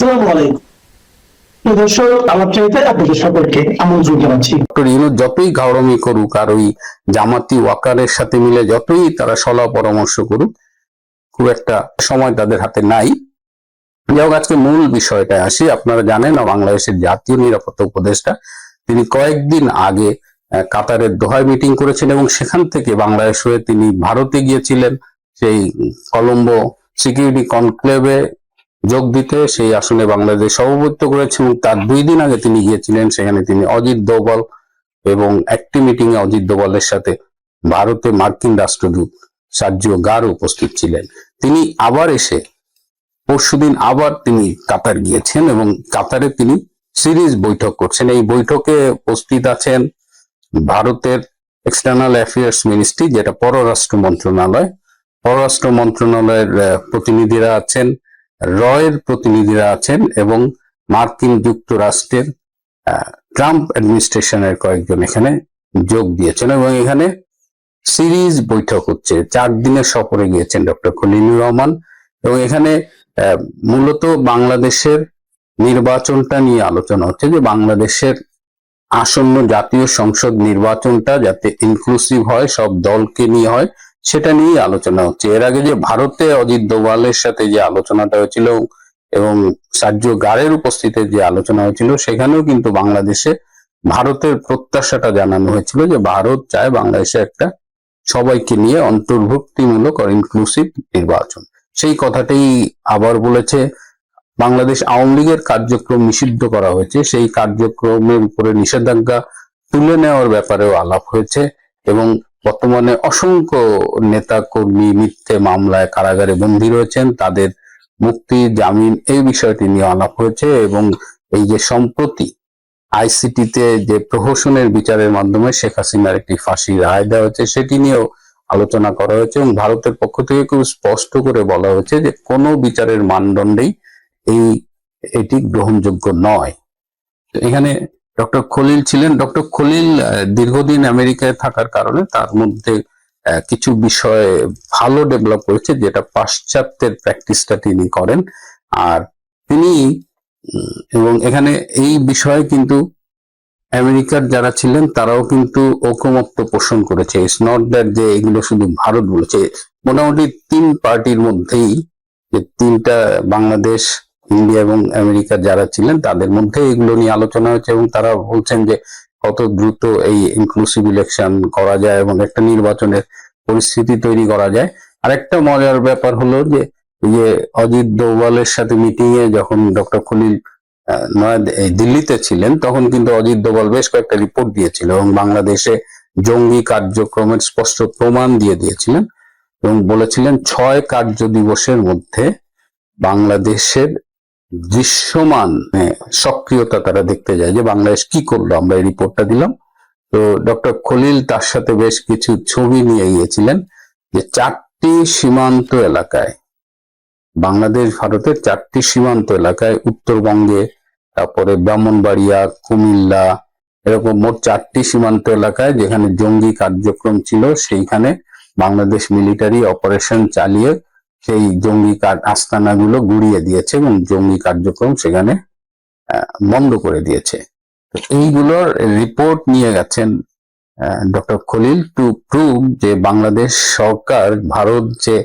আসসালামু আলাইকুম। করুক আর ওই জামাতি ওয়াকারের সাথে মিলে যতই তারা সলা পরামর্শ করুক, খুব একটা সময় তাদের হাতে নাই। যাই আজকে মূল বিষয়টা আসি। আপনারা জানেন না, বাংলাদেশের জাতীয় নিরাপত্তা উপদেষ্টা, তিনি কয়েকদিন আগে কাতারের দোহায় মিটিং করেছেন এবং সেখান থেকে বাংলাদেশ হয়ে তিনি ভারতে গিয়েছিলেন। সেই কলম্বো সিকিউরিটি কনক্লেভে যোগ দিতে, সেই আসনে বাংলাদেশ সভাপতিত্ব করেছেন। এবং তার দুই দিন আগে তিনি গিয়েছিলেন, সেখানে তিনি অজিত দোবল এবং একটি মিটিং এ অজিত দোভালের সাথে ভারতে মার্কিন রাষ্ট্রদূত সার্জিও গার উপস্থিত ছিলেন। তিনি আবার এসে পরশুদিন আবার তিনি কাতার গিয়েছেন এবং কাতারে তিনি সিরিজ বৈঠক করছেন। এই বৈঠকে উপস্থিত আছেন ভারতের এক্সটার্নাল অ্যাফেয়ার্স মিনিস্ট্রি যেটা পররাষ্ট্র মন্ত্রণালয়। পররাষ্ট্র মন্ত্রণালয়ের প্রতিনিধিরা আছেন। রয়ের প্রতিনিধিরা আছেন এবং মার্কিন যুক্তরাষ্ট্রের ট্রাম্প অ্যাডমিনিস্ট্রেশনের কয়েকজন এখানে যোগ দিয়েছেন এবং এখানে সিরিজ বৈঠক হচ্ছে। চার দিনের সফরে গিয়েছেন ডক্টর খলিলুর রহমান এবং এখানে মূলত বাংলাদেশের নির্বাচনটা নিয়ে আলোচনা হচ্ছে যে বাংলাদেশের আসন্ন জাতীয় সংসদ নির্বাচনটা যাতে ইনক্লুসিভ হয়, সব দলকে নিয়ে হয় সেটা নিয়েই আলোচনা হচ্ছে। এর আগে যে ভারতে অজিত দোভালের সাথে যে আলোচনাটা হয়েছিল এবং সার্জিও গারের উপস্থিতিতে যে আলোচনা হয়েছিল, সেখানেও কিন্তু বাংলাদেশে ভারতের প্রত্যাশাটা জানানো হয়েছিল যে ভারত চায় বাংলাদেশে একটা সবাইকে নিয়ে অন্তর্ভুক্তিমূলক ইনক্লুসিভ নির্বাচন। সেই কথাটাই আবার বলেছে, বাংলাদেশ আওয়ামী লীগের কার্যক্রম নিষিদ্ধ করা হয়েছে। সেই কার্যক্রমের উপরে নিষেধাজ্ঞা তুলে নেওয়ার ব্যাপারেও আলাপ হয়েছে এবং বর্তমানে অসংখ্য নেতা কর্মী মিথ্যে মামলায় কারাগারে বন্দী রয়েছেন। তাদের মুক্তি, জামিন এই বিষয়টি নিয়ে আলাপ হয়েছে এবং এই যে সম্প্রতি আইসিটিতে যে প্রহসনের বিচারের মাধ্যমে শেখ হাসিনার একটি ফাঁসি রায় দেওয়া হয়েছে, সেটি নিয়েও আলোচনা করা হয়েছে এবং ভারতের পক্ষ থেকে খুব স্পষ্ট করে বলা হয়েছে যে কোনো বিচারের মানদণ্ডেই এই, এটি গ্রহণযোগ্য নয়। এখানে ডক্টর খলিল ছিলেন। ডক্টর খলিল দীর্ঘদিন আমেরিকায় থাকার কারণে তার মধ্যে কিছু বিষয় ভালো ডেভেলপ করেছে, যেটা পাশ্চাত্যের প্র্যাকটিসটা তিনি করেন। আর তিনি এবং এখানে এই বিষয়ে কিন্তু আমেরিকার যারা ছিলেন, তারাও কিন্তু ঐকমত্য পোষণ করেছে। ইটস নট দ্যাট যে এগুলো শুধু ভারত বলেছে। মোটামুটি তিন পার্টির মধ্যেই যে তিনটা বাংলাদেশ ইন্ডিয়া এবং আমেরিকা যারা ছিলেন, তাদের মধ্যে এগুলো নিয়ে আলোচনা হয়েছে এবং তারা বলছেন যে কত দ্রুত এই ইনক্লুসিভ ইলেকশন করা যায় এবং একটা নির্বাচনের পরিস্থিতি তৈরি করা যায়। আরেকটা মজার ব্যাপার হলো যে যে অজিত দোভালের সাথে মিটিং এ যখন ডক্টর খলিল দিল্লিতে ছিলেন, তখন কিন্তু অজিত দোভাল বেশ কয়েকটা রিপোর্ট দিয়েছিল এবং বাংলাদেশে জঙ্গি কার্যক্রমের স্পষ্ট প্রমাণ দিয়ে দিয়েছিলেন এবং বলেছিলেন ছয় কার্য দিবসের মধ্যে বাংলাদেশের দৃশ্যমান সক্রিয়তা তারা দেখতে যায় যে বাংলাদেশ কি করল। আমরা এই রিপোর্টটা দিলাম। তো ডক্টর খলিল তার সাথে বেশ কিছু ছবি নিয়ে গিয়েছিলেন যে চারটি সীমান্ত এলাকায়, বাংলাদেশ, ভারতের চারটি সীমান্ত এলাকায় উত্তরবঙ্গে, তারপরে ব্রাহ্মণবাড়িয়া, কুমিল্লা, এরকম মোট চারটি সীমান্ত এলাকায় যেখানে জঙ্গি কার্যক্রম ছিল, সেইখানে বাংলাদেশ মিলিটারি অপারেশন চালিয়ে সেই জঙ্গি আস্তানাগুলো গুড়িয়ে দিয়েছে এবং জঙ্গি কার্যক্রম সেখানে বন্ধ করে দিয়েছে। এইগুলোর রিপোর্ট নিয়ে গেছেন ডক্টর খলিল টু প্রুভ যে বাংলাদেশ সরকার, ভারত যে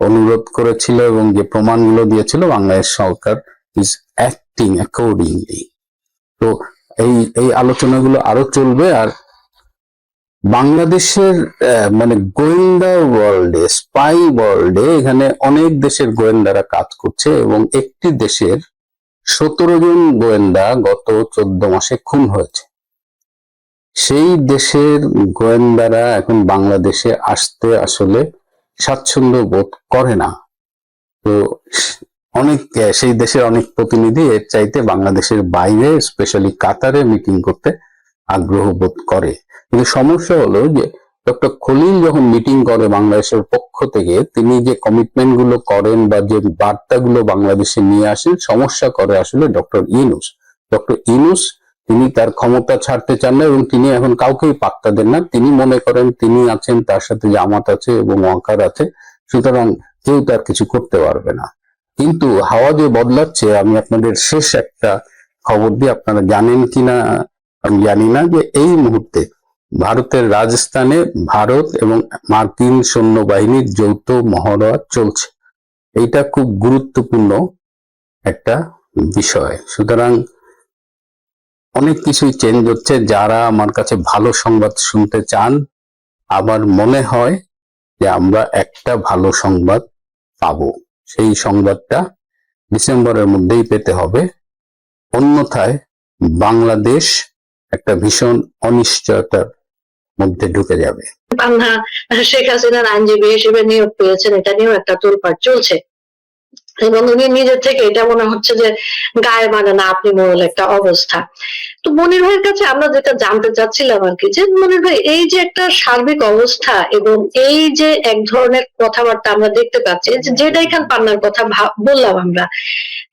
অনুরোধ করেছিল এবং যে প্রমাণগুলো দিয়েছিল, বাংলাদেশ সরকার ইজ অ্যাক্টিং অ্যাকর্ডিংলি তো এই এই আলোচনাগুলো আরও চলবে আর বাংলাদেশের মানে গোয়েন্দা ওয়ার্ল্ডে স্পাই ওয়ার্ল্ডে এখানে অনেক দেশের গোয়েন্দারা কাজ করছে এবং একটি দেশের সতেরো জন গোয়েন্দা গত চোদ্দ মাসে খুন হয়েছে। সেই দেশের গোয়েন্দারা এখন বাংলাদেশে আসতে আসলে স্বাচ্ছন্দ্য বোধ করে না। তো অনেক, সেই দেশের অনেক প্রতিনিধি এর চাইতে বাংলাদেশের বাইরে স্পেশালি কাতারে মিটিং করতে আগ্রহ বোধ করে। কিন্তু সমস্যা হলো যে ডক্টর খলিল যখন মিটিং করে বাংলাদেশের পক্ষ থেকে, তিনি যে কমিটমেন্টগুলো করেন বা যে বার্তাগুলো বাংলাদেশে নিয়ে আসেন, সমস্যা করে আসলে ডক্টর ইনুস ডক্টর ইনুস তিনি তার ক্ষমতা ছাড়তে চান না এবং তিনি এখন কাউকেই পাত্তা দেন না। তিনি মনে করেন তিনি আছেন, তার সাথে জামাত আছে এবং ওয়াকার আছে, সুতরাং কেউ তার কিছু করতে পারবে না। কিন্তু হাওয়া যে বদলাচ্ছে, আমি আপনাদের শেষ একটা খবর দিয়ে আপনারা জানেন কিনা? আমি জানি না যে এই মুহূর্তে ভারতের রাজস্থানে ভারত এবং মার্কিন সৈন্যবাহিনীর যৌথ মহড়া চলছে। এইটা খুব গুরুত্বপূর্ণ একটা বিষয়। সুতরাং অনেক কিছুই চেঞ্জ হচ্ছে। যারা আমার কাছে ভালো সংবাদ শুনতে চান, আমার মনে হয় যে আমরা একটা ভালো সংবাদ পাবো। সেই সংবাদটা ডিসেম্বরের মধ্যেই পেতে হবে। অন্যথায় বাংলাদেশ একটা ভীষণ অনিশ্চয়তার মধ্যে ঢুকে যাবে। শেখ হাসিনার আইনজীবী হিসেবে নিয়োগ পেয়েছেন এটা নিয়েও একটা তোলপাড় চলছে। এবং উনি নিজের থেকে এটা মনে হচ্ছে যে গায়ে মানে না আপনি মোড়ল একটা অবস্থা। তো মনির ভাইয়ের কাছে আমরা যেটা জানতে চাচ্ছিলাম আর কি যে মনির ভাই এই যে একটা সার্বিক অবস্থা এবং এই যে এক ধরনের কথাবার্তা আমরা দেখতে পাচ্ছি যে যেটা এখান পান্নার কথা বললাম আমরা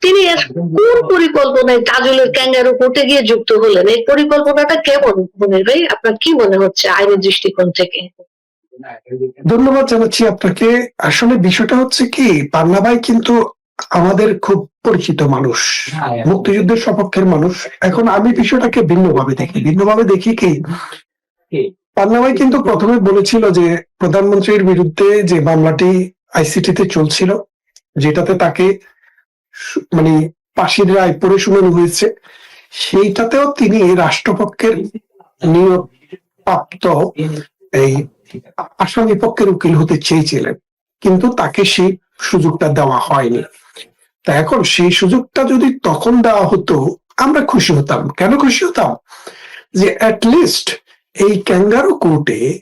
তিনি এর কোন পরিকল্পনায় তাজুলের ক্যাঙ্গারু কোর্টে গিয়ে যুক্ত হলেন? এই পরিকল্পনাটা কেমন মনির ভাই? আপনার কি মনে হচ্ছে আইনের দৃষ্টিকোণ থেকে? ধন্যবাদ জানাচ্ছি আপনাকে। আসলে বিষয়টা হচ্ছে কি পান্না ভাই কিন্তু আমাদের খুব পরিচিত মানুষ মুক্তিযুদ্ধের সপক্ষের মানুষ। এখন আমি বিষয়টাকে ভিন্নভাবে দেখি। ভিন্নভাবে দেখি কি? পান্না ভাই কিন্তু প্রথমে বলেছিল যে প্রধানমন্ত্রীর বিরুদ্ধে যে মামলাটি আইসিটিতে চলছিল যেটাতে তাকে মানে ফাঁসির রায় পড়ে শুনানো হয়েছে সেইটাতেও তিনি রাষ্ট্রপক্ষের নিয়োগ প্রাপ্ত এই আসামি পক্ষের উকিল হতে চেয়েছিলেন। কিন্তু তাকে সেই সুযোগটা দেওয়া হয়নি। তা এখন সেই সুযোগটা যদি তখন দেওয়া হতো, আমরা খুশি হতাম। কেন খুশি হতাম? যে লিস্ট এই ক্যাঙ্গারু কোর্টে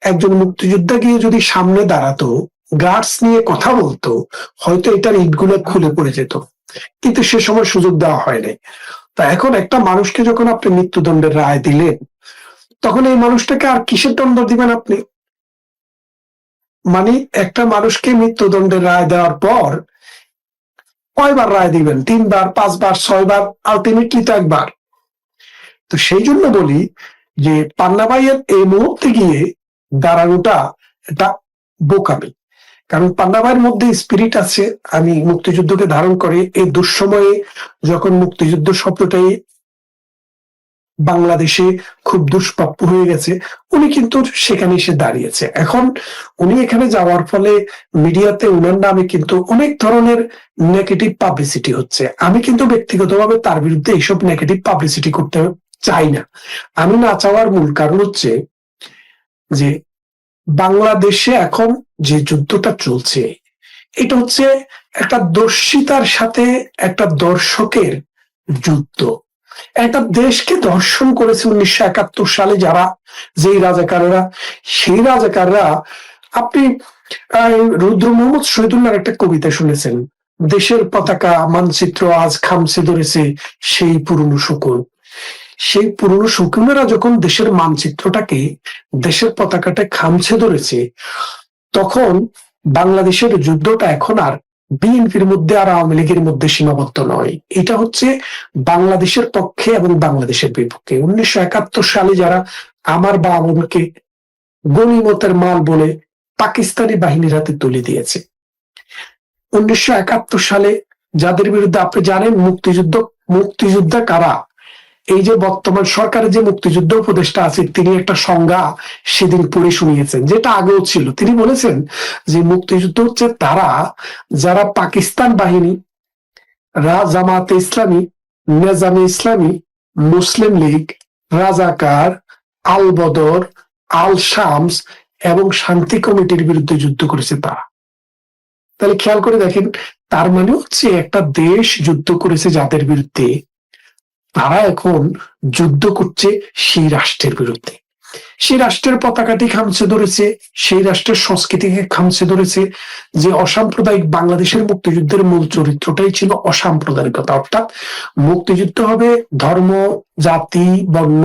একজন মুক্তিযোদ্ধা গিয়ে যদি সামনে দাঁড়াতো গার্ডস নিয়ে কথা বলতো, হয়তো এটার ইটগুলো খুলে পড়ে যেত। কিন্তু সে সময় সুযোগ দেওয়া হয়নি। তা এখন একটা মানুষকে যখন আপনি মৃত্যুদণ্ডের রায় দিলেন, তখন এই মানুষটাকে আর কিসের দণ্ড দিবেন আপনি? মানে একটা মানুষকে মৃত্যুদণ্ডের রায় দেওয়ার পর কয়বার রায় দিবেন? তিনবার, পাঁচবার, ছয়বার আলটিমেটলি তো একবার। তো সেই জন্য বলি যে পান্নাবাইয়ের এই মুহূর্তে গিয়ে দাঁড়ানোটা এটা বোকামি। কারণ পান্নাবাইয়ের মধ্যে স্পিরিট আছে। আমি মুক্তিযুদ্ধকে ধারণ করে এই দুঃসময়ে যখন মুক্তিযুদ্ধ শব্দটাই বাংলাদেশে খুব দুষ্প্রাপ্য হয়ে গেছে, উনি কিন্তু সেখানে এসে দাঁড়িয়েছে। এখন উনি এখানে যাওয়ার ফলে মিডিয়াতে উনার নামে কিন্তু অনেক ধরনের নেগেটিভ পাবলিসিটি হচ্ছে। আমি কিন্তু ব্যক্তিগতভাবে তার বিরুদ্ধে এইসব নেগেটিভ পাবলিসিটি করতে চাই না। আমি না চাওয়ার মূল কারণ হচ্ছে যে বাংলাদেশে এখন যে যুদ্ধটা চলছে, এটা হচ্ছে একটা দর্শিতার সাথে একটা দর্শকের যুদ্ধ। একটা দেশকে দর্শন করেছে উনিশশো একাত্তর সালে যারা, যেই রাজাকাররা, সেই রাজাকাররা, আপনি রুদ্র মোহাম্মদ শহীদুল্লাহর একটা কবিতা শুনেছেন। দেশের পতাকা, মানচিত্র আজ খামছে ধরেছে সেই পুরনো শকুন। সেই পুরনো শকুনেরা যখন দেশের মানচিত্রটাকে, দেশের পতাকাটা খামছে ধরেছে, তখন বাংলাদেশের যুদ্ধটা এখন আর বিএনপির মধ্যে আর আওয়ামী লীগের মধ্যে সীমাবদ্ধ নয়। এটা হচ্ছে বাংলাদেশের পক্ষে এবং বাংলাদেশের বিপক্ষে। উনিশশো একাত্তর সালে যারা আমার বা গণিমতের মাল বলে পাকিস্তানি বাহিনীর হাতে তুলে দিয়েছে, উনিশশো একাত্তর সালে যাদের বিরুদ্ধে আপনি জানেন মুক্তিযুদ্ধ, মুক্তিযোদ্ধা কারা? এই যে বর্তমান সরকারের যে মুক্তিযুদ্ধ উপদেষ্টা আছে তিনি একটা সংজ্ঞা সেদিন পড়ে শুনিয়েছেন, যেটা আগেও ছিল। তিনি বলেছেন যে মুক্তিযুদ্ধ হচ্ছে তারা, যারা পাকিস্তান বাহিনী, রা, জামাতে ইসলামী, নেজামে ইসলামী, মুসলিম লীগ, রাজাকার আল বদর আল শামস এবং শান্তি কমিটির বিরুদ্ধে যুদ্ধ করেছে তারা। তাহলে খেয়াল করে দেখেন, তার মানে হচ্ছে একটা দেশ যুদ্ধ করেছে যাদের বিরুদ্ধে তারা এখন যুদ্ধ করছে সেই রাষ্ট্রের বিরুদ্ধে। সেই রাষ্ট্রের পতাকাটি খামছে ধরেছে, সেই রাষ্ট্রের সংস্কৃতিকে খামছে ধরেছে যে অসাম্প্রদায়িক বাংলাদেশের মুক্তিযুদ্ধের মূল চরিত্রটাই ছিল অসাম্প্রদায়িকতা। অর্থাৎ মুক্তিযুদ্ধ হবে ধর্ম, জাতি, বর্ণ,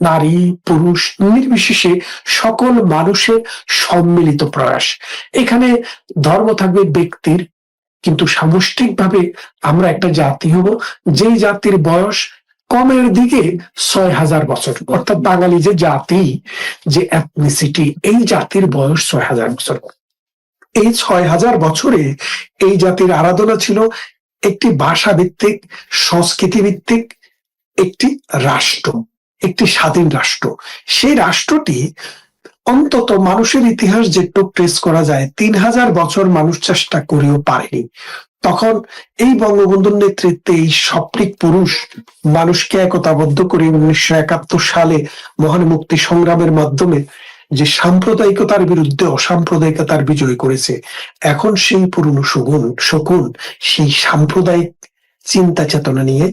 নারী, পুরুষ নির্বিশেষে সকল মানুষের সম্মিলিত প্রয়াস। এখানে ধর্ম থাকবে ব্যক্তির কিন্তু সামষ্টিকভাবে আমরা একটা জাতি হব, যেই জাতির বয়স কমের দিকে ছয় হাজার বছর। অর্থাৎ বাঙালি যে জাতি, যে অ্যাথনিসিটি এই জাতির বয়স ছয় হাজার বছর। এই ছয় হাজার বছরে এই জাতির আরাধনা ছিল একটি ভাষা ভিত্তিক সংস্কৃতি ভিত্তিক একটি রাষ্ট্র, একটি স্বাধীন রাষ্ট্র। সেই রাষ্ট্রটি অন্তত মানুষের ইতিহাস যেটুক ট্রেস করা যায়, তিন হাজার বছর মানুষ চেষ্টা করেও পারেনি। তখন এই বঙ্গবন্ধুর নেতৃত্বে এই স্বপ্নিক পুরুষ মানুষকে একতাবদ্ধ করে উনিশশো একাত্তর সালে মহান মুক্তি সংগ্রামের মাধ্যমে যে সাম্প্রদায়িকতার বিরুদ্ধে অসাম্প্রদায়িকতার বিজয় করেছে, এখন সেই পুরনো শগুন, শকুন, সেই সাম্প্রদায়িক চিন্তা চেতনা নিয়ে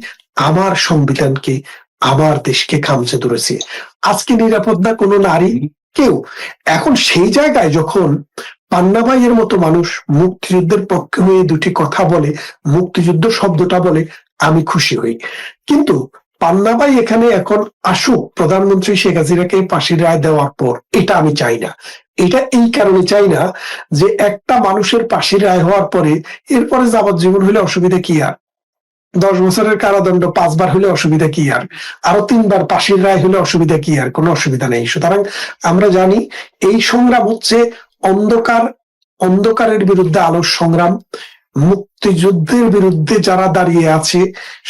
আমার সংবিধানকে আমার দেশকে খামচে ধরেছে। আজকে নিরাপদ না কোনো নারী? কেউ। এখন সেই জায়গায় যখন পান্নাবাইয়ের মতো মানুষ মুক্তিযুদ্ধের পক্ষে হয়ে দুটি কথা বলে, মুক্তিযুদ্ধ শব্দটা বলে, আমি খুশি হই। কিন্তু পান্নাবাই এখানে এখন আসুক প্রধানমন্ত্রী শেখ হাসিনাকে ফাঁসির রায় দেওয়ার পর, এটা আমি চাই না। এটা এই কারণে চাই না যে একটা মানুষের ফাঁসির রায় হওয়ার পরে, এরপরে যাবজ্জীবন হলে অসুবিধা কি আর? দশ বছরের কারাদণ্ড, পাঁচবার হলে অসুবিধা কি আর? আরও তিনবার পাশের রায় হলে অসুবিধা কি আর? কোনো অসুবিধা নেই। সুতরাং আমরা জানি এই সংগ্রাম হচ্ছে অন্ধকার, অন্ধকারের বিরুদ্ধে আলোর সংগ্রাম। মুক্তিযুদ্ধের বিরুদ্ধে যারা দাঁড়িয়ে আছে,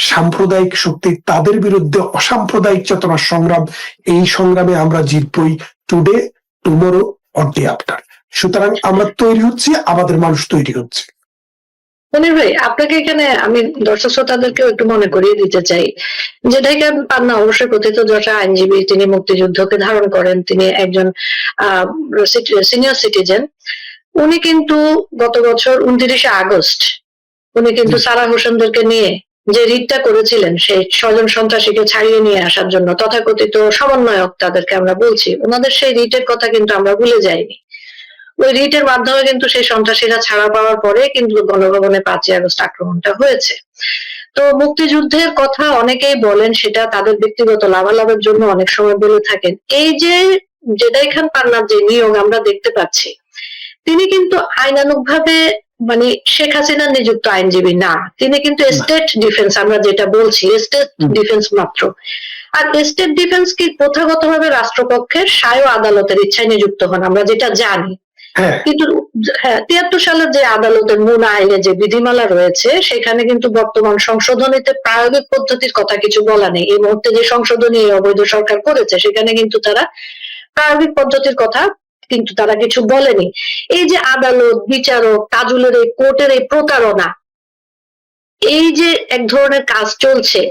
সাম্প্রদায়িক শক্তি, তাদের বিরুদ্ধে অসাম্প্রদায়িক চেতনার সংগ্রাম। এই সংগ্রামে আমরা জিতবই today tomorrow or day after সুতরাং আমরা তৈরি হচ্ছি, আমাদের মানুষ তৈরি হচ্ছে। মনির ভাই আপনাকে এখানে আমি দর্শক শ্রোতাদেরকেও একটু মনে করিয়ে দিতে চাই। যে ঢাকা পান্না অবশ্যই কথিত যশা আইনজীবী তিনি মুক্তিযুদ্ধকে ধারণ করেন তিনি একজন সিনিয়র সিটিজেন উনি কিন্তু গত বছর উনত্রিশে আগস্ট উনি কিন্তু সারা হোসেনদেরকে নিয়ে যে রিটটা করেছিলেন সেই স্বজন সন্ত্রাসীকে ছাড়িয়ে নিয়ে আসার জন্য তথাকথিত সমন্বয়ক তাদেরকে আমরা বলছি। ওনাদের সেই রিটের কথা কিন্তু আমরা ভুলে যাইনি। ওই রিটের মাধ্যমে কিন্তু সেই সন্ত্রাসীরা ছাড়া পাওয়ার পরে কিন্তু গণভবনে পাঁচই আগস্ট আক্রমণটা হয়েছে। তো মুক্তিযুদ্ধের কথা অনেকেই বলেন সেটা তাদের ব্যক্তিগত লাভালাভের জন্য অনেক সময় বলে থাকেন। এই যে জেদাই খান পান্নার যে নিয়োগ আমরা দেখতে পাচ্ছি তিনি কিন্তু আইনানুগ ভাবে মানে শেখ হাসিনার নিযুক্ত আইনজীবী না। তিনি কিন্তু স্টেট ডিফেন্স আমরা যেটা বলছি স্টেট ডিফেন্স মাত্র। আর স্টেট ডিফেন্স কি প্রথাগতভাবে রাষ্ট্রপক্ষের সায় আদালতের ইচ্ছায় নিযুক্ত হন আমরা যেটা জানি। কিন্তু হ্যাঁ তিয়াত্তর সালের যে আদালতের মূল আইনে যে বিধিমালা রয়েছে, সেখানে কিন্তু বর্তমান সংশোধনীতে প্রায়োগিক পদ্ধতির কথা কিছু বলা নেই। এই মুহূর্তে যে সংশোধনী অবৈধ সরকার করেছে, সেখানে কিন্তু তারা প্রায়োগিক পদ্ধতির কথা কিন্তু তারা কিছু বলেনি। এই যে আদালত, বিচারক তাজুলের এই কোর্টের এই প্রতারণা, এই যে এক ধরনের কাজ চলছে,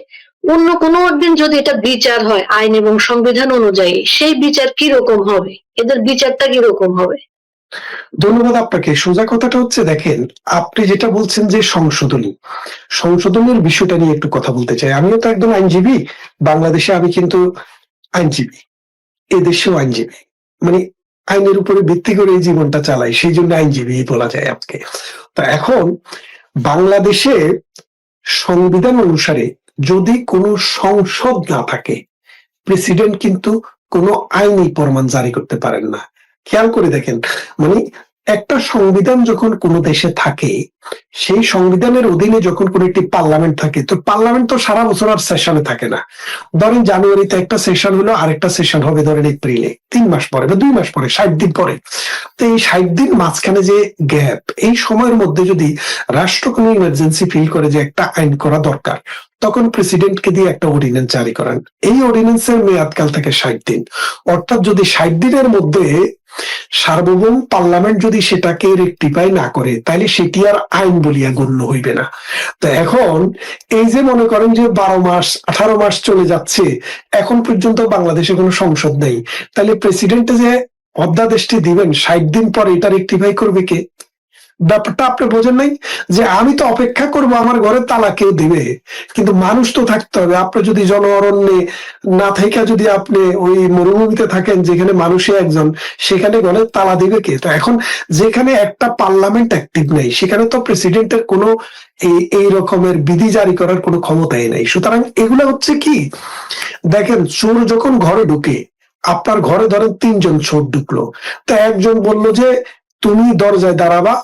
অন্য কোনো একদিন যদি এটা বিচার হয় আইন এবং সংবিধান অনুযায়ী, সেই বিচার কি রকম হবে? এদের বিচারটা কি রকম হবে? ধন্যবাদ আপনাকে। সোজা কথাটা হচ্ছে, দেখেন, আপনি যেটা বলছেন যে সংশোধনী, সংশোধনের বিষয়টা নিয়ে একটু কথা বলতে চাই। আমিও তো একদম আইনজীবী, বাংলাদেশে আমি কিন্তু আইনজীবী, এদেশেও আইনজীবী। মানে আইনের উপরে ভিত্তি করে এই জীবনটা চালাই, সেই জন্য আইনজীবী বলা যায় আজকে। তা এখন, বাংলাদেশে সংবিধান অনুসারে যদি কোনো সংসদ না থাকে, প্রেসিডেন্ট কিন্তু কোনো আইনি প্রমাণ জারি করতে পারেন না। খেয়াল করে দেখেন মানে একটা সংবিধান যখন কোনো দেশে থাকে, সেই সংবিধানের অধীনে যখন কোনো একটি পার্লামেন্ট থাকে, তো পার্লামেন্ট তো সারা বছর আর সেশনে থাকে না। ধরেন জানুয়ারিতে একটা সেশন হলো, আরেকটা সেশন হবে ধরেন এপ্রিলে, তিন মাস পরে বা দুই মাস পরে, ষাট দিন পরে। তো এই ষাট দিন মাঝখানে যে গ্যাপ, এই সময়ের মধ্যে যদি রাষ্ট্র কোনো ইমার্জেন্সি ফিল করে যে একটা আইন করা দরকার, তখন প্রেসিডেন্টকে দিয়ে একটা অর্ডিন্যান্স জারি করান। এই অর্ডিন্যান্সের মেয়াদকাল থাকে ষাট দিন। অর্থাৎ যদি ষাট দিনের মধ্যে সার্বভৌম পার্লামেন্ট যদি সেটাকে রেক্টিফাই না করে তাহলে সেটি আর আইন বলিয়া গণ্য হইবে না। তো এখন এই যে মনে করেন যে বারো মাস, আঠারো মাস চলে যাচ্ছে, এখন পর্যন্ত বাংলাদেশে কোনো সংসদ নেই তাহলে প্রেসিডেন্ট যে অধ্যাদেশটি দিবেন, ষাট দিন পর এটা রেক্টিফাই করবে কে? ব্যাপারটা আপনি বোঝেন নাই? যে আমি তো অপেক্ষা করব আমার ঘরে তালা কেউ দিবে? কিন্তু মানুষ তো থাকতে হবে। আপনি যদি জন অরণ্যে না থেকে যদি আপনি ওই মরুভূমিতে থাকেন, যেখানে মানুষে একজন, সেখানে গেলে তালা দিবে কে? তো এখন যেখানে একটা পার্লামেন্ট অ্যাক্টিভ নেই, সেখানে তো প্রেসিডেন্টের কোনো এই রকমের বিধি জারি করার কোনো ক্ষমতাই নাই। সুতরাং এগুলো হচ্ছে কি? দেখেন, চোর যখন ঘরে ঢুকে, আপনার ঘরে ধরেন তিনজন চোর ঢুকলো। তো একজন বলল যে, তুমি দরজায় দাঁড়াবা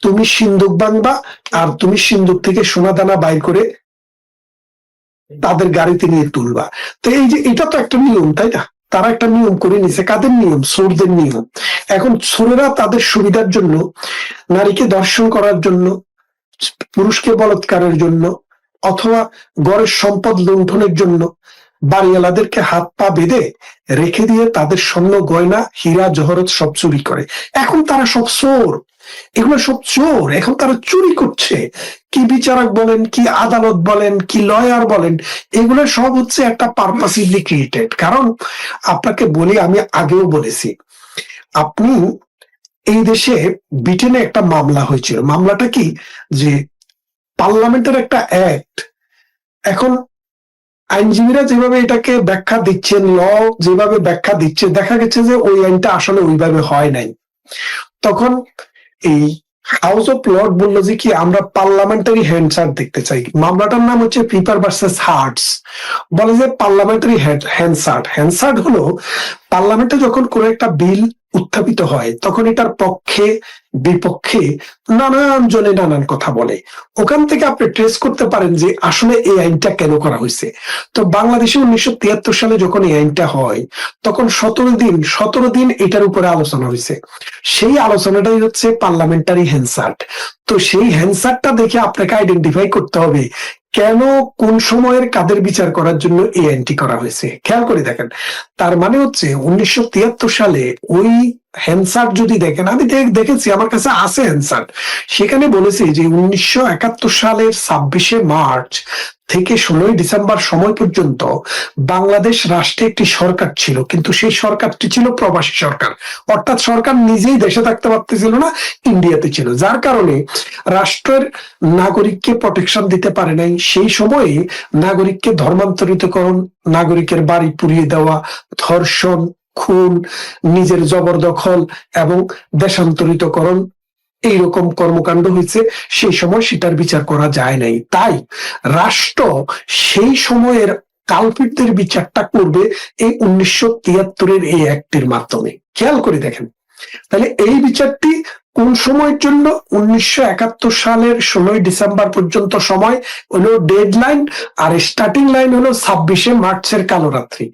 তুমি সিন্দুক বাঁধবা আর তুমি সিন্দুক থেকে সোনা দানা বাইর করে তাদের গাড়িতে নিয়ে তুলবা। তো এই যে এটা তো একটা নিয়ম, তাই না? তারা একটা নিয়ম করে নিছে। কাদের নিয়ম? সোরদের নিয়ম। এখন সোরেরা তাদের সুবিধার জন্য, নারীকে দর্শন করার জন্য, পুরুষকে বলৎকারের জন্য, অথবা গড়ের সম্পদ লুণ্ঠনের জন্য বাড়িওয়ালাদেরকে হাত পা বেঁধে রেখে দিয়ে তাদের স্বর্ণ গয়না, হীরা, জহরত সব চুরি করে। এখন তারা সব চোর। এগুলো সব চোর। এখন তারা চুরি করছে। কি বিচারক বলেন, কি আদালত বলেন, কি লয়ার বলেন, এগুলো সব হচ্ছে একটা পারপাসিভলি ক্রিয়েটেড কারণ আপনাকে বলি, আমি আগেও বলেছি, আপনি এই দেশে ব্রিটেনে একটা মামলা হয়েছিল। মামলাটা কি? যে পার্লামেন্টের একটা অ্যাক্ট এখন আইনজীবীরা যেভাবে এটাকে ব্যাখ্যা দিচ্ছেন ল যেভাবে ব্যাখ্যা দিচ্ছে, দেখা গেছে যে ওই আইনটা আসলে ওইভাবে হয় নাই। তখন এই হাউস অফ লর্ড বলল যে কি, আমরা পার্লামেন্টারি হ্যান্ডসার্ট দেখতে চাই। মামলাটার নাম হচ্ছে পিপার ভার্সেস হার্টস বলে যে পার্লামেন্টারি হ্যান্ডসার্ট হ্যান্ডসার্ট হলো পার্লামেন্টে যখন কোনো একটা বিল উত্থাপিত হয়, তখন এটার পক্ষে, বিপক্ষে নানান জনে নানান কথা বলে। ওখান থেকে আপনি ট্রেস করতে পারেন যে আসলে এই আইনটা কেন করা হয়েছে। তো বাংলাদেশে উনিশশো তিয়াত্তর সালে যখন এই আইনটা হয়, তখন সতেরো দিন সতেরো দিন এটার উপরে আলোচনা হয়েছে। সেই আলোচনাটাই হচ্ছে পার্লামেন্টারি হ্যান্সার্ট তো সেই হ্যান্সারটা দেখে আপনাকে আইডেন্টিফাই করতে হবে কেন কোন সময়ের কাদের বিচার করার জন্য এই আইনটি করা হয়েছে? খেয়াল করে দেখেন। তার মানে হচ্ছে উনিশশো তিয়াত্তর সালে ওই হ্যান্সার যদি দেখেন, আমি দেখ- দেখেছি, আমার কাছে আছে হ্যান্সার। সেখানে বলেছে যে উনিশশো একাত্তর সালের ছাব্বিশে মার্চ থেকে ষোলোই ডিসেম্বর সময় পর্যন্ত বাংলাদেশ রাষ্ট্রে একটি সরকার ছিল, কিন্তু সেই সরকারটি ছিল প্রবাসী সরকার। অর্থাৎ সরকার নিজেই দেশে থাকতে পারতেছিল না, ইন্ডিয়াতে ছিল। যার কারণে রাষ্ট্রের নাগরিককে প্রোটেকশন দিতে পারে নাই। সেই সময়ে নাগরিককে ধর্মান্তরিতকরণ, নাগরিকের বাড়ি পুড়িয়ে দেওয়া, ধর্ষণ, খুন, নিজের জবরদখল এবং দেশান্তরিতকরণ এইরকম কর্মকাণ্ড হয়েছে, সেই সময় সেটার বিচার করা যায় নাই। তাই রাষ্ট্র সেই সময়ের কালপিটদের বিচারটা করবে এই উনিশশো তিয়াত্তরের এই অ্যাক্টের মাধ্যমে। খেয়াল করে দেখেন, তাহলে এই বিচারটি কোন সময়ের জন্য? উনিশশো একাত্তর সালের ষোলোই ডিসেম্বর পর্যন্ত সময় হলো ডেড লাইন আর স্টার্টিং লাইন হলো ছাব্বিশে মার্চের কালো রাত্রি।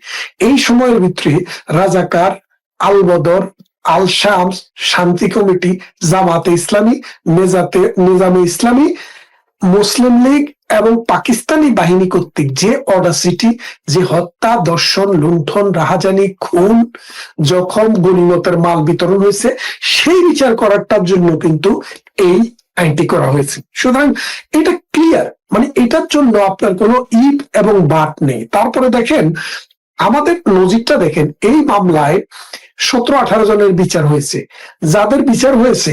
এই সময়ের ভিতরে রাজাকার আলবদর আল শামস শান্তি কমিটি, জামাতে ইসলামী, নেজাতে, নিজামে ইসলামী, মুসলিম লীগ এবং পাকিস্তানি বাহিনী কর্তৃক যে অডাসিটি, যে হত্যা দর্শন লুণ্ঠন, রাহাজানি, খুন জখম গণিমতের মাল বিতরণ হয়েছে, সেই বিচার করারটার জন্য কিন্তু এই আইনটি করা হয়েছে। সুতরাং এটা ক্লিয়ার মানে এটার জন্য আপনার কোনো ইট এবং বাট নেই। তারপরে দেখেন, আমাদের নজিরটা দেখেন, এই মামলায় সতেরো আঠারো জনের বিচার হয়েছে। যাদের বিচার হয়েছে,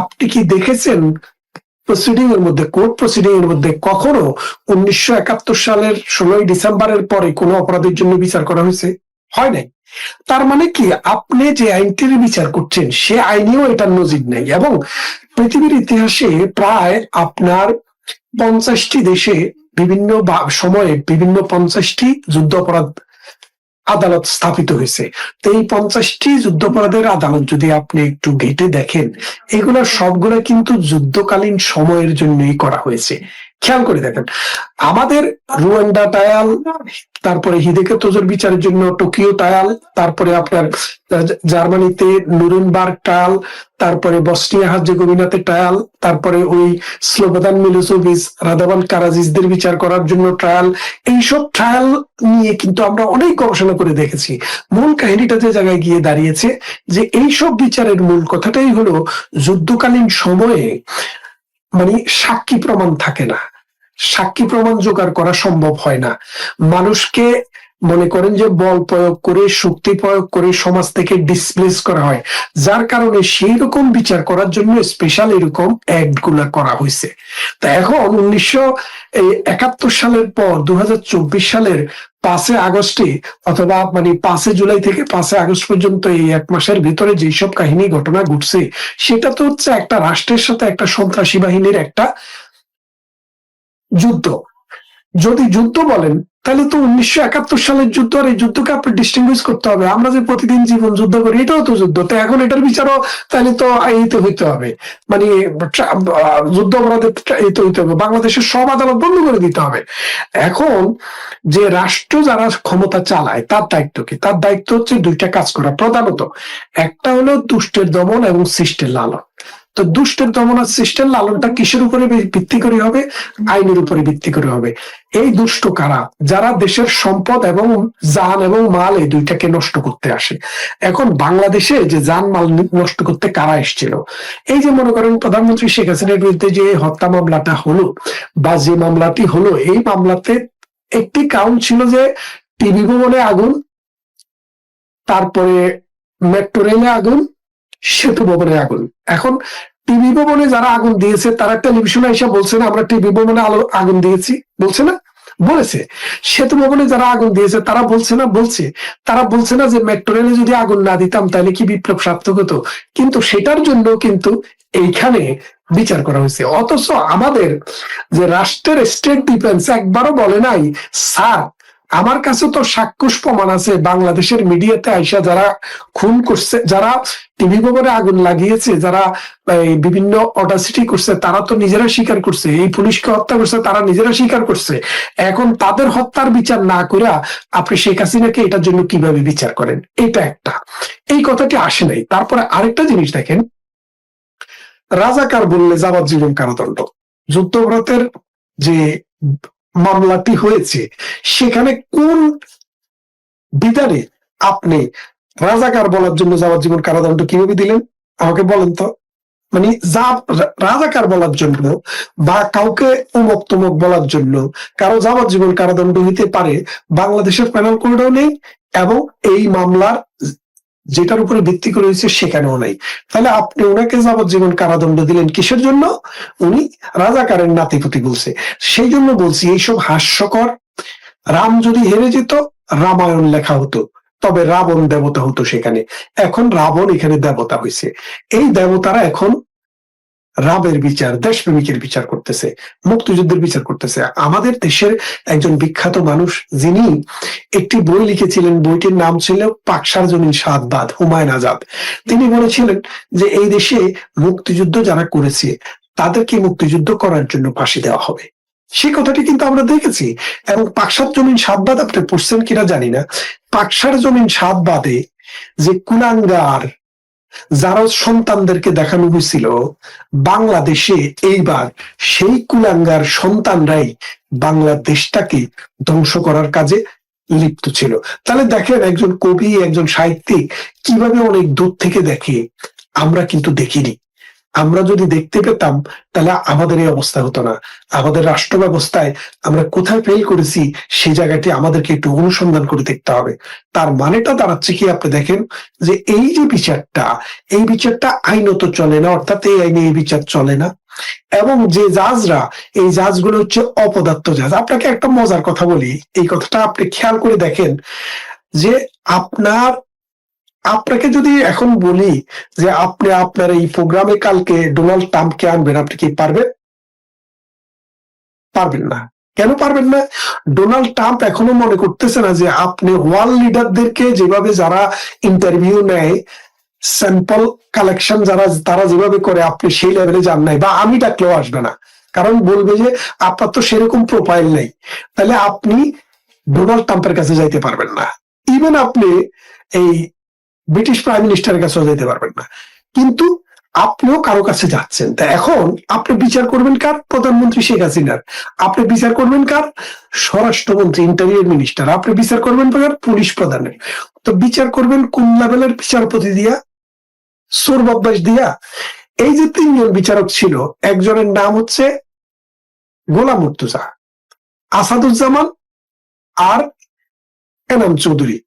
আপনি কি দেখেছেন প্রসিডিং এর মধ্যে কোর্ট প্রসিডিং এর মধ্যে কখনো উনিশশো একাত্তর সালের ষোলোই ডিসেম্বরের পরে কোনো অপরাধের জন্য বিচার করা হয়েছে? হয় নাই। তার মানে কি, আপনি যে আইনটির বিচার করছেন, সে আইনেও এটার নজির নেই এবং পৃথিবীর ইতিহাসে প্রায় আপনার পঞ্চাশটি দেশে বিভিন্ন সময়ে বিভিন্ন পঞ্চাশটি যুদ্ধ অপরাধ আদালত স্থাপিত হয়েছে। তো এই পঞ্চাশটি যুদ্ধাপরাধের আদালত যদি আপনি একটু ঘেটে দেখেন, এগুলো সবগুলো কিন্তু যুদ্ধকালীন সময়ের জন্যই করা হয়েছে। খেয়াল করে দেখেন। আমাদের রুয়ান্ডা টায়াল তারপরে হিদেকে তোজোর বিচারের জন্য টোকিও টায়াল তারপরে আপনার জার্মানিতে নুরেনবার্গ টায়াল তারপরে বসনিয়া হার্জেগোভিনাতে টায়াল তারপরে ওই স্লোবাদান মিলোসোভিচ রাধাবান কারাজিসদের বিচার করার জন্য ট্রায়াল এইসব ট্রায়াল নিয়ে কিন্তু আমরা অনেক গবেষণা করে দেখেছি। মূল কাহিনীটা যে জায়গায় গিয়ে দাঁড়িয়েছে, যে এইসব বিচারের মূল কথাটাই হলো, যুদ্ধকালীন সময়ে মানে সাক্ষী প্রমাণ থাকে না। সাক্ষী প্রমাণ জোগাড় করা সম্ভব হয় না। মানুষকে মনে করেন যে বল প্রয়োগ করে, শক্তি প্রয়োগ করে সমাজ থেকে ডিসপ্লেস করা হয়। যার কারণে সেই রকম বিচার করার জন্য স্পেশাল এরকম অ্যাক্টগুলা করা হয়েছে। তা এখন উনিশশো একাত্তর সালের পর দু হাজার চব্বিশ সালের পাঁচে আগস্টে অথবা মানে পাঁচে জুলাই থেকে পাঁচে আগস্ট পর্যন্ত এই এক মাসের ভিতরে যেসব কাহিনী ঘটনা ঘটছে, সেটা তো হচ্ছে একটা রাষ্ট্রের সাথে একটা সন্ত্রাসী বাহিনীর একটা যুদ্ধ। যদি যুদ্ধ বলেন, তাহলে তো উনিশশো একাত্তর সালের যুদ্ধ আর এই যুদ্ধকে আপনি ডিস্টিংগুইশ করতে হবে। আমরা যে প্রতিদিন জীবন যুদ্ধ করি, এটাও তো যুদ্ধ। তো এখন এটার বিচারও তাহলে তো এইতে হইতে হবে। মানে যুদ্ধ অপরাধের এইতে হইতে হবে। বাংলাদেশের সব আদালত বন্ধ করে দিতে হবে। এখন যে রাষ্ট্র যারা ক্ষমতা চালায়, তার দায়িত্ব কি? তার দায়িত্ব হচ্ছে দুইটা কাজ করা, প্রধানত। একটা হলো দুষ্টের দমন এবং সৃষ্টের লালন। তো দুষ্টের দমনার সিস্টেম লালনটা কিসের উপরে ভিত্তি করে হবে? আইনের উপরে ভিত্তি করে হবে। এই দুষ্ট কারা? যারা দেশের সম্পদ এবং যান এবং মাল এই দুইটাকে নষ্ট করতে আসে। এখন বাংলাদেশে যে যান মাল নষ্ট করতে কারা এসেছিল? এই যে মনে করেন প্রধানমন্ত্রী শেখ হাসিনার বিরুদ্ধে যে হত্যা মামলাটা হলো বা যে মামলাটি হলো, এই মামলাতে একটি কাউন্ট ছিল যে টিভি ভবনে আগুন, তারপরে মেট্রো রেলে আগুন সেতু ভবনে আগুন। এখন টিভি ভবনে যারা আগুন দিয়েছে, তারা টেলিভিশনে এসে বলছে না, আমরা টিভি ভবনে আলো, আগুন দিয়েছি। বলছে না? বলেছে। সেতু ভবনে যারা আগুন দিয়েছে, তারা বলছে না? বলছে। তারা বলছে না যে মেট্রো রেলে যদি আগুন না দিতাম, তাহলে কি বিপ্লব সার্থক হতো? কিন্তু সেটার জন্য কিন্তু এইখানে বিচার করা হয়েছে। অথচ আমাদের যে রাষ্ট্রের স্টেট ডিফেন্স একবারও বলে নাই, স্যার আমার কাছে তো সাক্ষুষ প্রমাণ আছে, বাংলাদেশের মিডিয়াতে আইসা যারা খুন করছে, যারা টিভি ভবনে আগুন লাগিয়েছে, যারা বিভিন্ন অডাসিটি করছে, তারা তো নিজেরা স্বীকার করছে। এই পুলিশকে হত্যা করছে, তারা নিজেরা স্বীকার করছে। এখন তাদের হত্যার বিচার না করে আপনি শেখ হাসিনাকে এটার জন্য কীভাবে বিচার করেন? এটা একটা। এই কথাটি আসে নাই। তারপরে আরেকটা জিনিস দেখেন। রাজাকার বললে যাবজ্জীবন কারাদণ্ড। যুদ্ধভারতের যে মামলাটি হয়েছে। সেখানে কোন বিধানে আপনি রাজাকার বলার জন্য যাবজ্জীবন কারাদণ্ড কীভাবে দিলেন? আমাকে বলেন তো। মানে যা রাজাকার বলার জন্য বা কাউকে উমক তুমক বলার জন্য কারও যাবজ্জীবন কারাদণ্ড হইতে পারে, বাংলাদেশের প্যানেল কোডও নেই এবং এই মামলার যেটার উপরে ভিত্তি করে হয়েছে সেখানেও নাই। তাহলে আপনি ওনাকে যাবজ্জীবন কারাদণ্ড দিলেন কিসের জন্য? উনি রাজাকারের নাতিপুতি বলছে। সেই জন্য বলছি, এইসব হাস্যকর। রাম যদি হেরে যেত, রামায়ণ লেখা হতো। তবে রাবণ দেবতা হতো সেখানে। এখন রাবণ এখানে দেবতা হয়েছে। এই দেবতারা এখন রাবের বিচার, দেশপ্রেমিকের বিচার করতেছে, মুক্তিযুদ্ধের বিচার করতেছে। আমাদের দেশের একজন বিখ্যাত মানুষ, যিনি একটি বই লিখেছিলেন, বইটির নাম ছিল পাকসার জমিন সাতবাদ হুমায়ুন আজাদ। তিনি বলেছিলেন যে, এই দেশে মুক্তিযুদ্ধ যারা করেছে, তাদেরকে মুক্তিযুদ্ধ করার জন্য ফাঁসি দেওয়া হবে। সেই কথাটি কিন্তু আমরা দেখেছি। এবং পাকসার জমিন সাতবাদ আপনি পড়ছেন কিনা জানি না। পাকসার জমিন সাতবাদে যে কুলাঙ্গার যারা সন্তানদেরকে দেখানো হয়েছিল, বাংলাদেশে এইবার সেই কুলাঙ্গার সন্তানরাই বাংলাদেশটাকে ধ্বংস করার কাজে লিপ্ত ছিল। তাহলে দেখেন একজন কবি, একজন সাহিত্যিক কীভাবে অনেক দূর থেকে দেখে, আমরা কিন্তু দেখিনি। আমরা যদি দেখতে পেতাম, তাহলে আমাদের এই অবস্থা হতো না। আমাদের রাষ্ট্র ব্যবস্থায় আমরা কোথায় ফেল করেছি সেই জায়গাটি আমাদেরকে একটু অনুসন্ধান করে দেখতে হবে। তার মানেটা দাঁড়াচ্ছে কি আপনি দেখেন, যে এই যে বিচারটা, এই বিচারটা আইনত চলে না, অর্থাৎ এই আইনে এই বিচার চলে না। এবং যে জাজরা, এই জাজগুলো হচ্ছে অপদার্থ জাজ। আপনাকে একটা মজার কথা বলি, এই কথাটা আপনি খেয়াল করে দেখেন, যে আপনার আপনাকে যদি এখন বলি যে আপনি আপনার এই প্রোগ্রামে কালকে ডোনাল্ড ট্রাম্পকে আনবেন, আপনি কি পারবেন? পারবেন না। কেন পারবেন না? ডোনাল্ড ট্রাম্প এখনও মনে করতেছে না যে আপনি ওয়ার্ল্ড লিডারদেরকে যেভাবে যারা ইন্টারভিউ নেয়, স্যাম্পল কালেকশন যারা, তারা যেভাবে করে, আপনি সেই লেভেলে যান নাই বা আমি ডাকলেও আসবে না। কারণ বলবে যে আপনার তো সেরকম প্রোফাইল নেই। তাহলে আপনি ডোনাল্ড ট্রাম্পের কাছে যাইতে পারবেন না। ইভেন আপনি এই ব্রিটিশ প্রাইম মিনিস্টারের কাছেও যেতে পারবেন না। কিন্তু আপনিও কারও কাছে যাচ্ছেন। তা এখন আপনি বিচার করবেন কার? প্রধানমন্ত্রী শেখ হাসিনার। আপনি বিচার করবেন কার? স্বরাষ্ট্রমন্ত্রী ইন্টারিয়ার মিনিস্টার আপনি বিচার করবেন কার? পুলিশ প্রধানের। তো বিচার করবেন কোন লেভেলের বিচারপতি দিয়া? সোর বব্বাস দিয়া? এই যে তিনজন বিচারক ছিল, একজনের নাম হচ্ছে গোলাম মুর্তুজা, আসাদুজ্জামান আর এনাম চৌধুরী।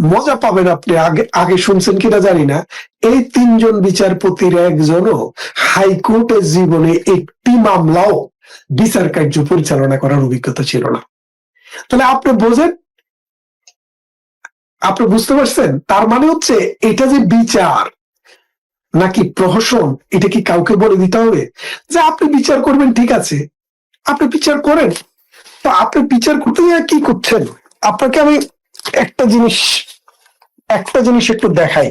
মজা পাবেন আপনি। আগে আগে শুনছেন কিনা জানি না। এই তিনজন বিচারপতির একজনও হাইকোর্টের জীবনে একটি মামলাও বিচার কার্য পরিচালনা করার অভিজ্ঞতা ছিল না। তাহলে আপনি বোঝেন? আপনি বুঝতে পারছেন? তার মানে হচ্ছে এটা যে বিচার নাকি প্রহসন, এটা কি কাউকে বলে দিতে হবে? যে আপনি বিচার করবেন, ঠিক আছে। আপনি বিচার করেন। তো আপনি বিচার করতে কি করছেন? আপনাকে আমি একটা জিনিস একটা জিনিস একটু দেখাই,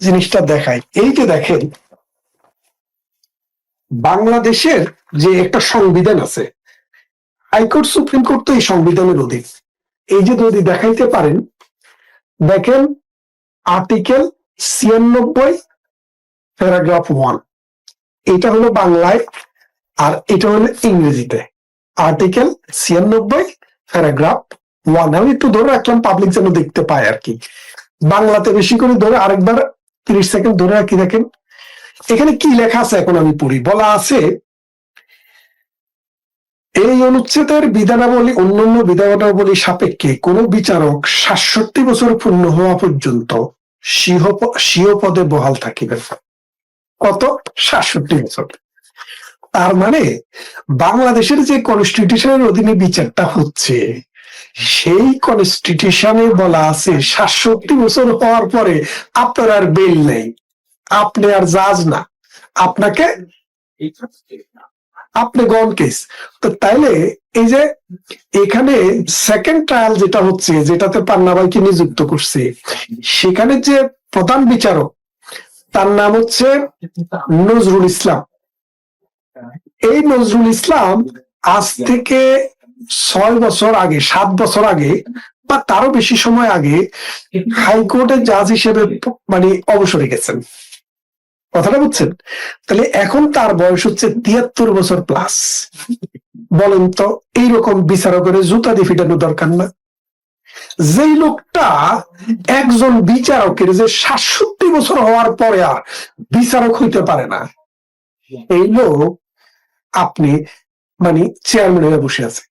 জিনিসটা দেখাই। এই যে দেখেন, বাংলাদেশের যে একটা সংবিধান আছে, হাইকোর্ট, সুপ্রিম কোর্ট তো এই সংবিধানের অধীন। এই যে যদি দেখাইতে পারেন, দেখেন আর্টিকেল ছিয়ানব্বই, প্যারাগ্রাফ ওয়ান। এটা হলো বাংলায় আর এটা হলো ইংরেজিতে। আর্টিকেল ছিয়ানব্বই, প্যারাগ্রাফ ওয়ান আমি একটু ধরে রাখলাম পাবলিক যেন দেখতে পায় আর কি বাংলাতে বেশি করে ধরে আরেকবার তিরিশ সেকেন্ড ধরে রাখি, দেখেন। এখানে কি লেখা আছে এখন আমি পড়ি? বলা আছে, এই অনুচ্ছেদের বিধানাবলী, অন্যান্য বিধানাবলী সাপেক্ষে কোন বিচারক সাতষট্টি বছর পূর্ণ হওয়া পর্যন্ত স্বীয় পদে বহাল থাকিবেন কত? সাতষট্টি বছর। তার মানে বাংলাদেশের যে কনস্টিটিউশনের অধীনে বিচারটা হচ্ছে সেই কনস্টিটিউশনে বলা আছে, সাতষট্টি বছর হওয়ার পরে আপনার আর বেল নেই। আপনি আর জাজ না। আপনাকে আপনি গন কেস তো তাইলে এই যে এখানে সেকেন্ড ট্রায়াল যেটা হচ্ছে, যেটাতে পান্নাবাইকে নিযুক্ত করছে, সেখানে যে প্রধান বিচারক, তার নাম হচ্ছে নজরুল ইসলাম। এই নজরুল ইসলাম আজ থেকে ছয় বছর আগে, সাত বছর আগে, বা তারও বেশি সময় আগে হাইকোর্টের জাজ হিসেবে মানে অবসরে গেছেন কথাটা বুঝছেন? তাহলে এখন তার বয়স হচ্ছে তিয়াত্তর বছর প্লাস বলেন তো, এইরকম বিচারকের জুতা দিয়ে ফিটানো দরকার না। যেই লোকটা একজন বিচারকের যে সাতষট্টি বছর হওয়ার পরে আর বিচারক হইতে পারে না, এই লোক আপনি মানে চেয়ারম্যান হয়ে বসে আছে।